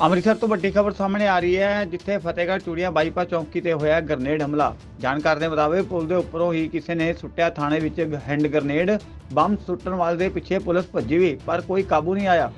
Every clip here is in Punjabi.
ਅੰਮ੍ਰਿਤਸਰ ਤੋਂ ਵੱਡੀ ਖਬਰ ਸਾਹਮਣੇ ਆ ਰਹੀ ਹੈ, ਜਿੱਥੇ ਫਤਿਹਗੜ੍ਹ ਚੂੜੀਆਂ ਬਾਈਪਾਸ ਚੌਂਕੀ ਤੇ ਹੋਇਆ ਗ੍ਰਨੇਡ ਹਮਲਾ। ਜਾਣਕਾਰੀ ਦੇ ਮੁਤਾਬਕ ਪੁਲ ਦੇ ਉੱਪਰੋਂ ਹੀ ਕਿਸੇ ਨੇ ਸੁੱਟਿਆ ਥਾਣੇ ਵਿੱਚ ਹੈਂਡ ਗ੍ਰਨੇਡ। ਬੰਬ ਸੁੱਟਣ ਵਾਲੇ ਦੇ ਪਿੱਛੇ ਪੁਲਿਸ ਭੱਜੀ ਵੀ, ਪਰ ਕੋਈ ਕਾਬੂ ਨਹੀਂ ਆਇਆ।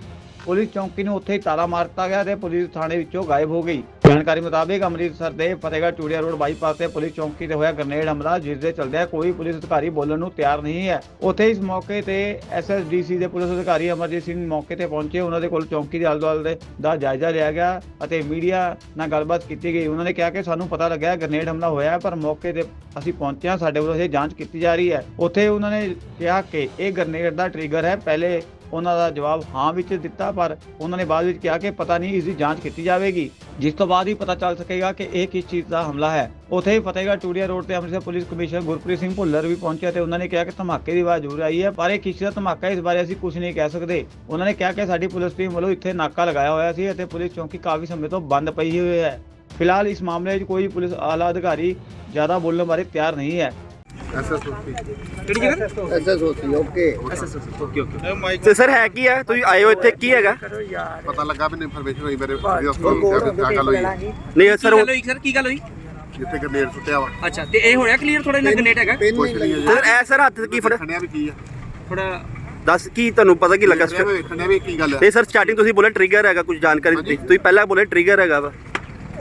ਪੁਲਿਸ ਚੌਂਕੀ ਨੂੰ ਉੱਥੇ ਹੀ ਤਾਲਾ ਮਾਰ ਦਿੱਤਾ ਗਿਆ ਤੇ ਪੁਲਿਸ ਥਾਣੇ ਵਿੱਚੋਂ ਗਾਇਬ ਹੋ ਗਈ। ਜਾਣਕਾਰੀ ਮੁਤਾਬਕ ਅੰਮ੍ਰਿਤਸਰ ਦੇ ਫਤਿਹਗੜ੍ਹ ਚੂੜੀਆਂ ਰੋਡ ਬਾਈਪਾਸ ਤੇ ਪੁਲਿਸ ਚੌਂਕੀ ਤੇ ਹੋਇਆ ਗ੍ਰਨੇਡ ਹਮਲਾ, ਜਿਸ ਦੇ ਚਲਦਿਆਂ ਕੋਈ ਪੁਲਿਸ ਅਧਿਕਾਰੀ ਬੋਲਣ ਨੂੰ ਤਿਆਰ ਨਹੀਂ ਹੈ। ਉੱਥੇ ਇਸ ਮੌਕੇ ਤੇ ਐਸਐਸਡੀਸੀ ਦੇ ਪੁਲਿਸ ਅਧਿਕਾਰੀ ਅਮਰਜੀਤ ਸਿੰਘ ਮੌਕੇ ਤੇ ਪਹੁੰਚੇ। ਉਹਨਾਂ ਦੇ ਕੋਲ ਚੌਂਕੀ ਦੇ ਆਲੇ-ਦੁਆਲੇ ਦੇ ਦਾ ਜਾਇਜ਼ਾ ਲਿਆ ਗਿਆ ਅਤੇ ਮੀਡੀਆ ਨਾਲ ਗੱਲਬਾਤ ਕੀਤੀ ਗਈ। ਉਹਨਾਂ ਨੇ ਕਿਹਾ ਕਿ ਸਾਨੂੰ ਪਤਾ ਲੱਗਿਆ ਗ੍ਰਨੇਡ ਹਮਲਾ ਹੋਇਆ ਪਰ ਮੌਕੇ ਤੇ ਅਸੀਂ ਪਹੁੰਚੇ ਹਾਂ ਸਾਡੇ ਵੱਲੋਂ ਇਹ ਜਾਂਚ ਕੀਤੀ ਜਾ ਰਹੀ ਹੈ। ਉੱਥੇ ਉਹਨਾਂ ਨੇ ਕਿਹਾ ਕਿ ਇਹ ਗ੍ਰਨੇਡ ਦਾ ਟ੍ਰਿਗਰ ਹੈ। ਪਹਿਲੇ ਉਹਨਾਂ ਦਾ ਜਵਾਬ ਹਾਂ ਵਿੱਚ ਦਿੱਤਾ, ਪਰ ਉਹਨਾਂ ਨੇ ਬਾਅਦ ਵਿੱਚ ਕਿਹਾ ਕਿ ਪਤਾ ਨਹੀਂ ਇਸ ਦੀ ਜਾਂਚ ਕੀਤੀ ਜਾਵੇਗੀ। ਜਿਸ ਤੋਂ ਬਾਅਦ ਹੀ ਪਤਾ ਚੱਲ ਸਕੇਗਾ ਕਿ ਇਹ ਕਿਸ ਚੀਜ਼ ਦਾ ਹਮਲਾ ਹੈ। ਉੱਥੇ ਫਤਿਹਗੜ੍ਹ ਟੂੜੀਆ ਰੋਡ ਤੇ ਅੰਮ੍ਰਿਤਸਰ ਪੁਲਿਸ ਕਮਿਸ਼ਨਰ ਗੁਰਪ੍ਰੀਤ ਸਿੰਘ ਭੁੱਲਰ ਵੀ ਪਹੁੰਚੇ ਤੇ ਉਹਨਾਂ ਨੇ ਕਿਹਾ ਕਿ ਧਮਾਕੇ ਦੀ ਆਵਾਜ਼ ਜ਼ਰੂਰ ਆਈ ਹੈ, ਪਰ ਇਹ ਕਿਸ ਦਾ ਧਮਾਕਾ ਇਸ ਬਾਰੇ ਅਸੀਂ ਕੁਝ ਨਹੀਂ ਕਹਿ ਸਕਦੇ। ਉਹਨਾਂ ਨੇ ਕਿਹਾ ਕਿ ਸਾਡੀ ਪੁਲਿਸ ਟੀਮ ਵੱਲੋਂ ਇੱਥੇ ਨਾਕਾ ਲਗਾਇਆ ਹੋਇਆ ਸੀ ਅਤੇ ਪੁਲਿਸ ਚੌਂਕੀ ਕਾਫੀ ਸਮੇਂ ਤੋਂ ਬੰਦ ਪਈ ਹੋਈ ਹੈ। ਫਿਲਹਾਲ ਇਸ ਮਾਮਲੇ 'ਚ ਕੋਈ ਪੁਲਿਸ ਆਲਾ ਅਧਿਕਾਰੀ ਜ਼ਿਆਦਾ ਬੋਲਣ ਬਾਰੇ ਤਿਆਰ ਨਹੀਂ ਹੈ। ਕਿਹੜੀ ਜਗ੍ਹਾ? SSOP okay. Okay okay. ਤੇ ਸਰ ਹੈ ਕੀ ਹੈ ਤੁਸੀਂ ਆਏ ਹੋ ਇੱਥੇ ਕੀ ਹੈਗਾ? ਪਤਾ ਲੱਗਾ ਮੈਨੂੰ ਇਨਫੋਰਮੇਸ਼ਨ ਹੋਈ ਮੇਰੇ ਦੋਸਤ ਨੂੰ ਕਿਹਾ ਗੱਲ ਹੋਈ। ਨਹੀਂ ਕੀ ਸਰ ਗੱਲ ਹੋਈ ਸਰ? ਕੀ ਗੱਲ ਹੋਈ? ਜਿੱਥੇ ਗਰਨੇਡ ਸੁੱਟਿਆ ਵਾ। ਅੱਛਾ ਤੇ ਇਹ ਹੋਇਆ ਕਲੀਅਰ ਥੋੜਾ ਇਹਨਾਂ ਗਨੇਟ ਹੈਗਾ? ਕੁਛ ਨਹੀਂ ਹੈ ਸਰ ਐ ਸਰ ਹੱਥ 'ਚ ਕੀ ਫੜ ਖੰਡਿਆ ਵੀ ਕੀ ਆ। ਥੋੜਾ ਦੱਸ ਕੀ ਤੁਹਾਨੂੰ ਪਤਾ ਕੀ ਲੱਗਾ ਖੰਡਿਆ ਵੀ ਖੰਡਿਆ ਵੀ ਕੀ ਗੱਲ ਹੈ ਨਹੀਂ ਸਰ ਸਟਾਰਟਿੰਗ ਤੁਸੀਂ ਬੋਲੇ ਟ੍ਰਿਗਰ ਹੈਗਾ ਕੁਝ ਜਾਣਕਾਰੀ ਦਿੱਤੀ ਤੁਸੀਂ ਪਹਿਲਾਂ ਬੋਲੇ ਟ੍ਰਿਗਰ ਹੈਗਾ ਵਾ।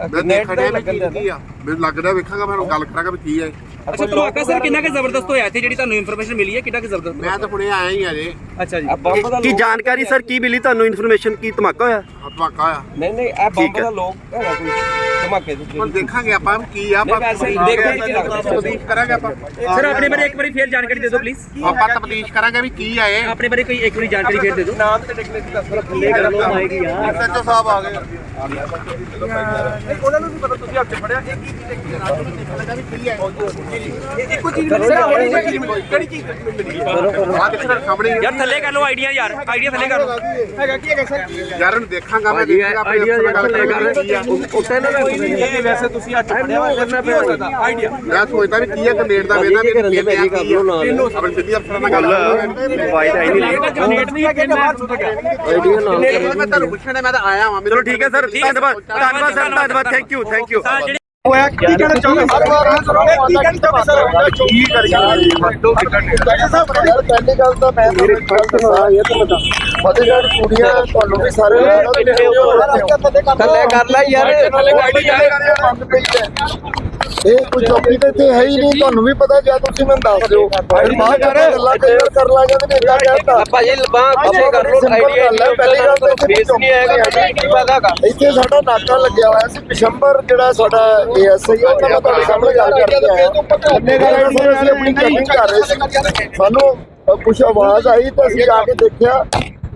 ਵੀ ਕੀ ਕੀ ਆ। ਮੈਨੂੰ ਲੱਗਦਾ ਵੇਖਾਂਗਾ ਫਿਰ ਗੱਲ ਕਰਾਂਗਾ ਵੀ ਕੀ ਹੈ। ਅੱਛਾ ਧਮਾਕਾ ਸਰ ਕਿੰਨਾ ਕੁ ਜ਼ਬਰਦਸਤ ਹੋਇਆ ਇੱਥੇ? ਜਿਹੜੀ ਤੁਹਾਨੂੰ ਇਨਫੋਰਮੇਸ਼ਨ ਮਿਲੀ ਹੈ ਕਿੰਨਾ ਕੁ ਜ਼ਬਰਦਸਤ ਮੈਂ ਤਾਂ ਹੁਣੇ ਆਇਆ ਹੀ ਆ ਜੇ। ਅੱਛਾ ਜੀ। ਕੀ ਜਾਣਕਾਰੀ ਸਰ ਕੀ ਮਿਲੀ ਤੁਹਾਨੂੰ ਇਨਫੋਰਮੇਸ਼ਨ ਕੀ ਧਮਾਕਾ ਹੋਇਆ? ਧਮਾਕਾ ਆ ਨਹੀਂ ਨਹੀਂ ਇਹ ਬੰਬ। ਦਾ ਲੋਕ ਹੈਗਾ ਕੋਈ ਧਮਾਕੇ ਦੇ ਹੁਣ ਦੇਖਾਂਗੇ ਆਪਾਂ ਕੀ ਆ ਆਪਾਂ। ਤਬਦੀਸ਼ ਕਰਾਂਗੇ ਆਪਾਂ। ਸਰ ਆਪਣੇ ਬਾਰੇ ਇੱਕ ਵਾਰੀ ਫੇਰ ਜਾਣਕਾਰੀ ਦੇ ਦਿਓ ਪਲੀਜ਼ ਆਪਾਂ ਤਬਦੀਸ਼ ਕਰਾਂਗੇ ਵੀ ਕੀ ਆ ਇਹ। ਆਪਣੇ ਬਾਰੇ ਕੋਈ ਇੱਕ ਵਾਰੀ ਜਾਣਕਾਰੀ ਫੇਰ ਦੇ ਦਿਓ। ਨਾਮ ਤੇ ਡਿਗਨੇਟੀ ਦੱਸ ਐਸਐਚਓ ਸਾਹਿਬ ਆ ਗਏ। ਉਹਨਾਂ ਨੂੰ ਵੀ ਪਤਾ ਤੁਸੀਂ ਹੱਥ ਫੜਿਆ ਇਹ ਕੀ ਚੀਜ਼ ਹੈ ਰਾਤ ਨੂੰ ਦੇਖਣ ਲੱਗਾ ਵੀ ਕੀ ਹੈ ਇਹ ਇੱਕੋ ਚੀਜ਼ ਮਿਲੀ ਸਰ ਕਿਹੜੀ ਚੀਜ਼ ਮਿਲੀ ਆ ਕਿੱਥੇ ਸਾਹਮਣੇ ਹੀ ਆ। ਯਾਰ ਥੱਲੇ ਕਰ ਲਓ ਆਈਡੀਆ ਯਾਰ ਆਈਡੀਆ ਥੱਲੇ ਕਰ ਲਓ। ਹੈਗਾ ਕੀ ਹੈਗਾ ਸਰ ਯਾਰ ਇਹਨੂੰ ਦੇਖਾਂਗਾ ਮੈਂ ਦੇਖਾਂਗਾ ਆਪਣੇ ਅਫਸਰ ਨਾਲ ਗੱਲ ਕਰਾਂਗਾ ਕੀ ਆ। ਉੱਤੇ ਨਾ ਇਹ ਵੈਸੇ ਤੁਸੀਂ ਹੱਥ ਫੜਿਆ ਵਾ ਕਰਨਾ ਪਿਆ ਸਕਦਾ? ਆਈਡੀਆ। ਮੈਂ ਸੋਚਦਾ ਵੀ ਕੀ ਹੈ ਦਾ ਹੈ ਆਪਣੇ ਸਿੱਧੀ ਅਫਸਰ ਨਾਲ ਗੱਲ ਜਨਰੇਟ ਨਹੀਂ ਹੈ ਮੈਂ ਤੁਹਾਨੂੰ ਪੁੱਛਣਾ ਮੈਂ ਤਾਂ ਆਇਆ ਵਾਂ। ਚਲੋ ਠੀਕ ਹੈ ਸਰ ਧੰਨਵਾਦ। ਧੰਨਵਾਦ ਸਰ ਧੰਨਵਾਦ ਥੈਂਕ ਯੂ ਥੈਂਕ ਯੂ ਹੋਇਆ ਕੀ ਕਹਿਣਾ ਚਾਹੁੰਦੇ ਸਰ ਕੀ ਕਹਿਣਾ ਚਾਹੁੰਦੇ ਸਰ? ਕੀ ਕਰੀਏ ਸਾਹਿਬ ਪਹਿਲੀ ਗੱਲ ਤਾਂ ਮੈਂ ਮੇਰੇ ਖਿਆਲ ਨਾਲ ਇਹ ਤਾਂ ਬਤਾ ਫਤਿਹਗੜ੍ਹ ਕੁੜੀਆਂ ਤੁਹਾਨੂੰ ਵੀ ਸਾਰੇ ਥੱਲੇ ਕਰ। ਲੈ ਯਾਰ। ਥੱਲੇ ਗਾੜੀ ਇਹ ਕੋਈ ਚੌਕੀ ਤੇ ਇੱਥੇ ਹੈ ਹੀ ਨਹੀਂ ਤੁਹਾਨੂੰ ਵੀ ਪਤਾ ਜਾਂ ਤੁਸੀਂ ਮੈਨੂੰ ਦੱਸ ਦਿਓ। ਬਾਹਰ ਜਾ ਕੇ ਗੱਲਾਂ ਕਲੀਅਰ ਕਰ ਲਾਂਗੇ ਤੇ ਇਦਾਂ ਕਹਿਤਾ ਭਾਜੀ ਲਬਾਂ ਪਿੱਛੇ ਕਰ ਲੋ ਆਈਡੀਆ ਪਹਿਲੀ ਗੱਲ ਤਾਂ ਫੇਸ ਨਹੀਂ ਆਏਗਾ ਕੀ ਪਤਾਗਾ ਇੱਥੇ ਸਾਡਾ ਨਾਕਾ ਲੱਗਿਆ ਹੋਇਆ ਸੀ ਪਿਸ਼ੰਬਰ ਜਿਹੜਾ ਸਾਡਾ ਏਐਸਆਈ ਉਹ ਮੈਂ ਤੁਹਾਡੇ ਸਾਹਮਣੇ ਗੱਲ ਕਰਕੇ ਆਇਆ ਇੰਨੇ ਗੱਲ ਅਸੀਂ ਆਪਣੀ ਚੈਕਿੰਗ ਕਰ ਰਹੇ ਸੀ। ਸਾਨੂੰ ਕੁਝ ਆਵਾਜ਼ ਆਈ ਤਾਂ ਅਸੀਂ ਜਾ ਕੇ ਦੇਖਿਆ।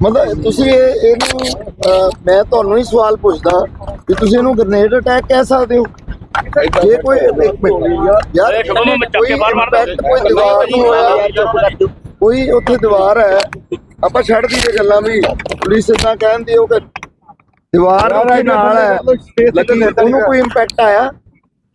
ਮਤਲਬ ਤੁਸੀਂ ਇਹ ਇਹਨੂੰ ਮੈਂ ਤੁਹਾਨੂੰ ਹੀ ਸਵਾਲ ਪੁੱਛਦਾ ਕਿ ਤੁਸੀਂ ਇਹਨੂੰ ਗ੍ਰਨੇਡ ਅਟੈਕ ਕਹਿ ਸਕਦੇ ਹੋ? ਜੇ ਕੋਈ ਇੱਕ ਮਿੰਟ ਯਾਰ ਕੋਈ ਦੀਵਾਰ ਨੂੰ ਹੋਇਆ ਕੋਈ ਉੱਥੇ ਦੀਵਾਰ ਹੈ ਆਪਾਂ ਛੱਡ ਦਈਏ ਗੱਲਾਂ ਵੀ। ਪੁਲਿਸ ਇਦਾਂ ਕਹਿੰਦੀ ਉਹ ਕਿ ਦੀਵਾਰ ਉਹਦੇ ਨਾਲ ਹੈ। ਲੇਕਿਨ ਉਹਨੂੰ ਕੋਈ ਇੰਪੈਕਟ ਆਇਆ?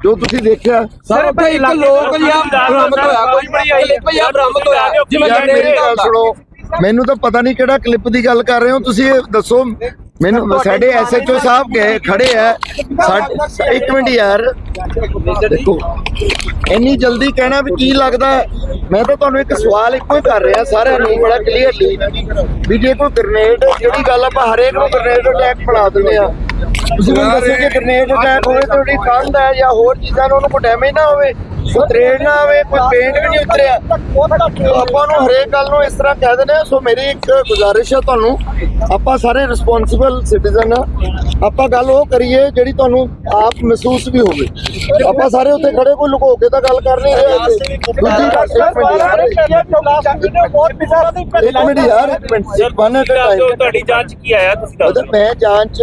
ਜੋ ਤੁਸੀਂ ਦੇਖਿਆ ਸਰ ਭਾਈ ਇੱਕ ਲੋਕ ਜਿਹਾ ਬਰਾਮਦ ਹੋਇਆ ਕੋਈ ਬੜੀ ਆਈ ਕਲਿੱਪ ਜਿਹਾ ਬਰਾਮਦ ਹੋਇਆ। ਜਿਵੇਂ ਮੇਰੀ ਗੱਲ ਸੁਣੋ ਮੈਨੂੰ ਤਾਂ ਪਤਾ ਨਹੀਂ ਕਿਹੜਾ ਕਲਿੱਪ ਦੀ ਗੱਲ ਕਰ ਰਹੇ ਹੋ ਤੁਸੀਂ ਇਹ ਦੱਸੋ। ਮੈਨੂੰ ਸਾਡੇ ਐਸਐਚਓ ਸਾਹਿਬ ਗਏ ਖੜੇ ਆ। ਸਾਡੇ- ਇੱਕ ਮਿੰਟ ਯਾਰ। ਦੇਖੋ ਇੰਨੀ ਜਲਦੀ ਕਹਿਣਾ ਵੀ ਕੀ ਲੱਗਦਾ? ਮੈਂ ਤਾਂ ਤੁਹਾਨੂੰ ਇੱਕ ਸਵਾਲ ਇੱਕੋ ਹੀ ਕਰ ਰਿਹਾ ਸਾਰਿਆਂ ਨੂੰ ਬੜਾ ਕਲੀਅਰਲੀ ਵੀ ਜੇ ਕੋਈ ਗ੍ਰਨੇਡ ਜਿਹੜੀ ਗੱਲ ਆਪਾਂ ਹਰੇਕ ਨੂੰ ਗ੍ਰਨੇਡ ਅਟੈਕ ਬਣਾ ਦਿੰਦੇ ਆ ਤੁਸੀਂ ਮੈਨੂੰ ਦੱਸੋ ਕਿ ਗ੍ਰਨੇਡ ਅਟੈਕ ਹੋਵੇ ਤੇ ਉਹਦੀ ਕੰਧ ਹੈ ਜਾਂ ਹੋਰ ਚੀਜ਼ਾਂ ਨੂੰ ਉਹਨੂੰ ਕੋਈ ਡੈਮੇਜ ਨਾ ਹੋਵੇ? ਤਰੇੜ ਨਾ ਹੋਵੇ ਕੋਈ ਪੇਂਟ ਵੀ ਨਹੀਂ ਉਤਰਿਆ। ਆਪਾਂ ਨੂੰ ਹਰੇਕ ਗੱਲ ਨੂੰ ਇਸ ਤਰ੍ਹਾਂ ਕਹਿ ਦਿੰਦੇ ਆ ਸੋ ਮੇਰੀ ਇੱਕ ਗੁਜ਼ਾਰਿਸ਼ ਹੈ ਤੁਹਾਨੂੰ। ਆਪਾਂ ਸਾਰੇ ਰਿਸਪੌਂਸਿਬਲ ਸਿਟੀਜ਼ਨ ਆ ਆਪਾਂ ਗੱਲ ਉਹ ਕਰੀਏ ਜਿਹੜੀ ਤੁਹਾਨੂੰ ਆਪ ਮਹਿਸੂਸ ਵੀ ਹੋਵੇ। ਆਪਾਂ ਸਾਰੇ ਉੱਥੇ ਖੜੇ ਕੋਈ ਲੁਕੋ ਕੇ ਤਾਂ ਗੱਲ ਕਰ ਨਹੀਂ ਰਹੇ। ਦੂਜੀ ਗੱਲ ਇੱਕ ਮਿੰਟ ਯਾਰ ਇੱਕ ਮਿੰਟ ਵਨ ਐਟ ਟਾਈਮ ਤੁਹਾਡੀ ਜਾਂਚ ਕੀ ਆਇਆ ਤੁਸੀਂ ਮਤਲਬ ਮੈਂ ਜਾਂਚ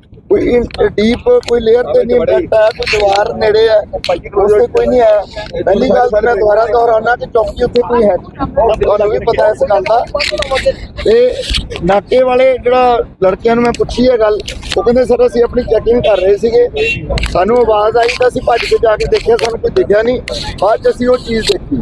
ਕੋਈ ਡੀਪ ਕੋਈ ਲੇਅਰ ਤੇ ਨਹੀਂ ਇੰਪੈਕਟ ਆਇਆ ਕੋਈ ਦੀਵਾਰ ਨੇੜੇ ਹੈ ਉਸ ਤੇ ਕੋਈ ਨਹੀਂ ਆਇਆ ਪਹਿਲੀ ਗੱਲ ਮੈਂ ਦੁਬਾਰਾ ਦੁਹਰਾਉਣਾ ਕਿ ਚੌਕੀ ਉੱਥੇ ਕੋਈ ਹੈ ਤੁਹਾਨੂੰ ਵੀ ਪਤਾ ਇਸ ਗੱਲ ਦਾ। ਤੇ ਨਾਕੇ ਵਾਲੇ ਜਿਹੜਾ ਲੜਕਿਆਂ ਨੂੰ ਮੈਂ ਪੁੱਛੀ ਹੈ ਗੱਲ ਉਹ ਕਹਿੰਦੇ ਸਰ ਅਸੀਂ ਆਪਣੀ ਚੈਕਿੰਗ ਕਰ ਰਹੇ ਸੀਗੇ। ਸਾਨੂੰ ਆਵਾਜ਼ ਆਈ ਤਾਂ ਅਸੀਂ ਭੱਜ ਕੇ ਜਾ ਕੇ ਦੇਖਿਆ ਸਾਨੂੰ ਕੋਈ ਦਿਖਿਆ ਨਹੀਂ। ਬਾਅਦ ਚ ਅਸੀਂ ਉਹ ਚੀਜ਼ ਦੇਖੀ।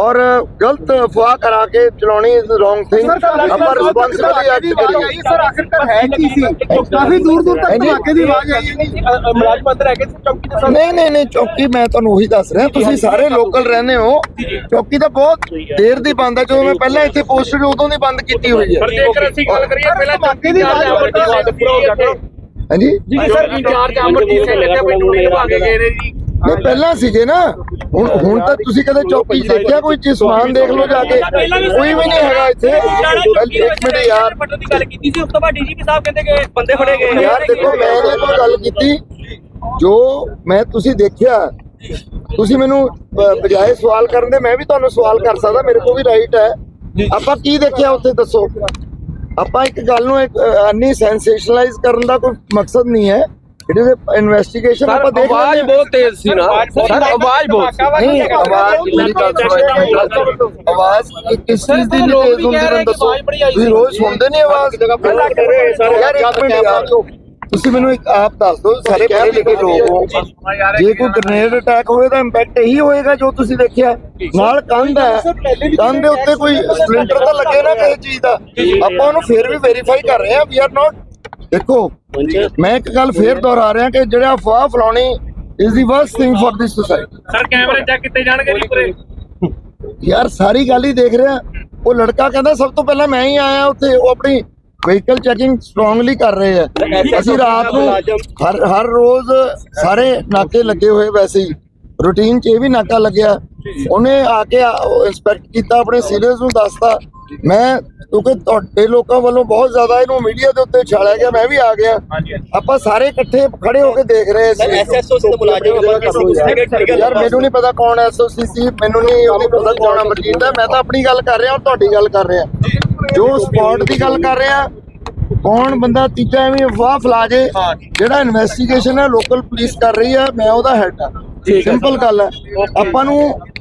ਔਰ ਗਲਤ ਅਫਵਾਹ ਕਰਾ ਕੇ ਚਲਾਉਣੀ ਇਜ਼ ਰੋਂਗ ਥਿੰਗ ਆਪਾਂ ਰਿਸਪੌਂਸਿਬਿਲੀ ਐਕਟ ਕਰੀਏ ਸਰ ਆਖਿਰਕਾਰ ਹੈ ਕੀ ਸੀ? ਕਾਫੀ ਦੂਰ ਦੂਰ ਤੱਕ ਧਮਾਕੇ ਦੀ ਆਵਾਜ਼ ਆਈ ਹੈ ਮੁਲਾਜ਼ਮ ਅੰਦਰ ਹੈਗੇ ਚੌਕੀ ਦੇ ਨਹੀਂ ਨਹੀਂ ਨਹੀਂ ਚੌਕੀ ਮੈਂ ਤੁਹਾਨੂੰ ਉਹੀ ਦੱਸ ਰਿਹਾ। ਤੁਸੀਂ ਸਾਰੇ ਲੋਕਲ ਰਹਿੰਦੇ ਹੋ। ਚੌਕੀ ਤਾਂ ਬਹੁਤ ਦੇਰ ਦੀ ਬੰਦ ਹੈ। ਜਦੋਂ ਮੈਂ ਪਹਿਲਾਂ ਇੱਥੇ ਪੋਸਟਡ ਉਦੋਂ ਦੀ ਬੰਦ ਕੀਤੀ ਹੋਈ ਹੈ। ਜੇਕਰ ਅਸੀਂ ਗੱਲ ਕਰੀਏ ਪਹਿਲਾਂ ਧਮਾਕੇ ਦੀ ਆਵਾਜ਼ ਹਾਂਜੀ। ਜੀ ਸਰ ਇੰਚਾਰਜ ਅਮਰਜੀਤ ਸਿੰਘ ਇੱਥੇ ਡਿਊਟੀ ਨਿਭਾ ਕੇ ਗਏ ਨੇ ਜੀ। ਨਹੀਂ ਪਹਿਲਾਂ ਸੀਗੇ ਨਾ। ਹੁਣ ਹੁਣ ਤਾਂ ਤੁਸੀਂ ਕਦੇ ਚੌਕੀ 'ਚ ਦੇਖਿਆ ਕੋਈ ਚੀਜ਼? ਸਮਾਨ ਦੇਖ ਲਓ ਜਾ ਕੇ। ਕੋਈ ਵੀ ਨਹੀਂ ਹੈਗਾ ਇੱਥੇ। ਪਹਿਲ- ਇੱਕ ਮਿੰਟ ਯਾਰ। ਪੱਟੋ ਦੀ ਗੱਲ ਕੀਤੀ ਸੀ। ਉਸ ਤੋਂ ਬਾਅਦ ਡੀਜੀਪੀ ਸਾਹਿਬ ਕਹਿੰਦੇ ਕਿ ਬੰਦੇ ਫੜੇ ਗਏ। ਨੇ ਯਾਰ ਦੇਖੋ ਮੈਂ ਇਹ ਕੋਈ ਗੱਲ ਕੀਤੀ। ਜੋ ਮੈਂ ਤੁਸੀਂ ਦੇਖਿਆ ਤੁਸੀਂ ਮੈਨੂੰ ਬਜਾਏ ਸਵਾਲ ਕਰਨ ਦੇ ਮੈਂ ਵੀ ਤੁਹਾਨੂੰ ਸਵਾਲ ਕਰ ਸਕਦਾ। ਮੇਰੇ ਕੋਲ ਵੀ ਰਾਈਟ ਹੈ। ਆਪਾਂ ਕੀ ਦੇਖਿਆ ਉੱਥੇ ਦੱਸੋ? ਆਪਾਂ ਇੱਕ ਗੱਲ ਨੂੰ ਇੱਕ ਅੰਨੀ ਸੈਂਸੇਸ਼ਨਲਾਈਜ਼ ਕਰਨ ਦਾ ਕੋਈ ਮਕਸਦ ਨਹੀਂ ਹੈ। ਇਟ ਇਜ਼ ਇਨਵੈਸਟੀਗੇਸ਼ਨ ਆਪਾਂ ਦੇਖ ਹਾਂ। ਬਹੁਤ ਤੇਜ਼ ਸੀ ਨਾ ਸਰ ਆਵਾਜ਼ ਬਹੁਤ ਨਹੀਂ ਆਵਾਜ਼ ਮੇਰੀ ਗੱਲ ਸੁਣੋ ਆਵਾਜ਼ ਕਿ- ਕਿਸ ਚੀਜ਼ ਦੀ ਨਹੀਂ ਤੇਜ਼ ਹੁੰਦੀ ਮੈਨੂੰ ਦੱਸੋ ਤੁਸੀਂ ਰੋਜ਼ ਸੁਣਦੇ ਨਹੀਂ ਆਵਾਜ਼ ਯਾਰ ਇੱਕ ਮਿੰਟ ਯਾਰ ਤੁਸੀਂ ਮੈਨੂੰ ਇੱਕ ਆਪ ਦੱਸ ਦਿਓ ਸਾਰੇ ਪੜ੍ਹੇ ਲਿਖੇ ਲੋਕ ਹੋ ਜੇ ਕੋਈ ਗ੍ਰਨੇਡ ਅਟੈਕ ਹੋਵੇ ਤਾਂ ਇੰਪੈਕਟ ਇਹੀ ਹੋਏਗਾ ਜੋ ਤੁਸੀਂ ਦੇਖਿਆ ਨਾਲ ਕੰਧ ਹੈ ਕੰਧ ਦੇ ਉੱਤੇ ਕੋਈ ਸਪਲਿੰਟਰ ਤਾਂ ਲੱਗੇ ਨਾ ਕਿਸੇ ਚੀਜ਼ ਦਾ ਆਪਾਂ ਉਹਨੂੰ ਫੇਰ ਵੀ ਵੈਰੀਫਾਈ ਕਰ ਰਹੇ ਹਾਂ ਵੀ ਆਰ ਨਾਟ ਦੇਖੋ ਮੈਂ ਇੱਕ ਗੱਲ ਫੇਰ ਦੁਹਰਾ ਰਿਹਾ ਕਿ ਜਿਹੜਾ ਅਫਵਾਹ ਫਲਾਉਣੀ is the worst thing for this society sir ਕੈਮਰੇ ਚੈੱਕ ਕੀਤੇ ਜਾਣਗੇ ਜੀ ਪੂਰੇ? ਯਾਰ ਸਾਰੀ ਗੱਲ ਹੀ ਦੇਖ ਰਿਹਾ। ਉਹ ਲੜਕਾ ਕਹਿੰਦਾ ਸਭ ਤੋਂ ਪਹਿਲਾਂ ਮੈਂ ਹੀ ਆਇਆ ਉੱਥੇ ਉਹ ਆਪਣੀ ਵਹੀਕਲ ਚੈਕਿੰਗ ਸਟਰੋਂਗਲੀ ਕਰ ਰਹੇ ਆ। ਅਸੀਂ ਰਾਤ ਨੂੰ ਹਰ ਹਰ ਰੋਜ਼ ਸਾਰੇ ਨਾਕੇ ਲੱਗੇ ਹੋਏ ਵੈਸੇ ਹੀ। ਰੂਟੀਨ 'ਚ ਇਹ ਵੀ ਨਾਕਾ ਲੱਗਿਆ। ਉਹਨੇ ਆ ਕੇ ਇਨਸਪੈਕਟ ਕੀਤਾ ਆਪਣੇ ਸੀਨੀਅਰਸ ਨੂੰ ਦੱਸਤਾ। ਮੈਂ ਕਿਉਂਕਿ ਤੁਹਾਡੇ ਲੋਕਾਂ ਵੱਲੋਂ ਬਹੁਤ ਜ਼ਿਆਦਾ ਇਹਨੂੰ ਮੀਡੀਆ ਦੇ ਉੱਤੇ ਛਾਲਿਆ ਗਿਆ ਮੈਂ ਵੀ ਆ ਗਿਆ। ਆਪਾਂ ਸਾਰੇ ਇਕੱਠੇ ਖੜੇ ਹੋ ਕੇ ਦੇਖ ਰਹੇ ਸੀ ਐਸਐਸਓ ਦੇ ਮੁਲਾਜ਼ਮ ਯਾਰ ਮੈਨੂੰ ਨਹੀਂ ਪਤਾ ਕੌਣ ਐਸਓਸੀ ਸੀ ਮੈਨੂੰ ਨਹੀਂ ਉਹਦੀ ਪਤਾ ਕੌਣ ਅਮਰਜੀਤ ਹੈ ਮੈਂ ਤਾਂ ਆਪਣੀ ਗੱਲ ਕਰ ਰਿਹਾ ਔਰ ਤੁਹਾਡੀ ਗੱਲ ਕਰ ਰਿਹਾ। ਜੋ। ਸਪੌਟ ਦੀ ਗੱਲ ਕਰ ਰਿਹਾ ਕੌਣ ਬੰਦਾ ਤੀਜਾ ਐਵੇਂ ਅਫਵਾਹ ਫੈਲਾ ਜੇ ਜਿਹੜਾ ਇਨਵੈਸਟੀਗੇਸ਼ਨ ਹੈ ਲੋਕਲ ਪੁਲਿਸ ਕਰ ਰਹੀ ਹੈ ਮੈਂ ਉਹਦਾ ਹੈਡ ਆ। ਸਿੰਪਲ ਗੱਲ ਹੈ ਆਪਾਂ ਨੂੰ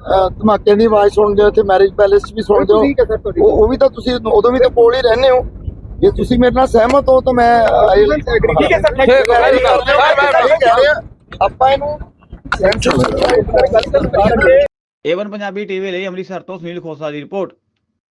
ਅਹ, ਧਮਾਕਿਆਂ ਦੀ ਆਵਾਜ਼ ਸੁਣਦੇ ਹੋ ਇੱਥੇ ਮੈਰਿਜ ਪੈਲੇਸ 'ਚ ਵੀ ਸੁਣਦੇ ਹੋ। ਉਹ ਉਹ ਵੀ ਤਾਂ ਤੁਸੀਂ ਉਦੋਂ ਵੀ ਤਾਂ ਕੋਲ ਹੀ ਰਹਿੰਦੇ ਹੋ। ਜੇ ਤੁਸੀਂ ਮੇਰੇ ਨਾਲ ਸਹਿਮਤ ਹੋ ਤਾਂ ਮੈਂ ਠੀਕ ਹੈ ਸਰ ਥੈਂਕ ਯੂ ਆਪਾਂ ਇਹਨੂੰ ਸੈਂਟਰ ਏਵਨ ਪੰਜਾਬੀ ਟੀਵੀ ਲਈ ਅੰਮ੍ਰਿਤਸਰ ਤੋਂ ਸੁਨੀਲ ਖੋਸਾ ਦੀ ਰਿਪੋਰਟ।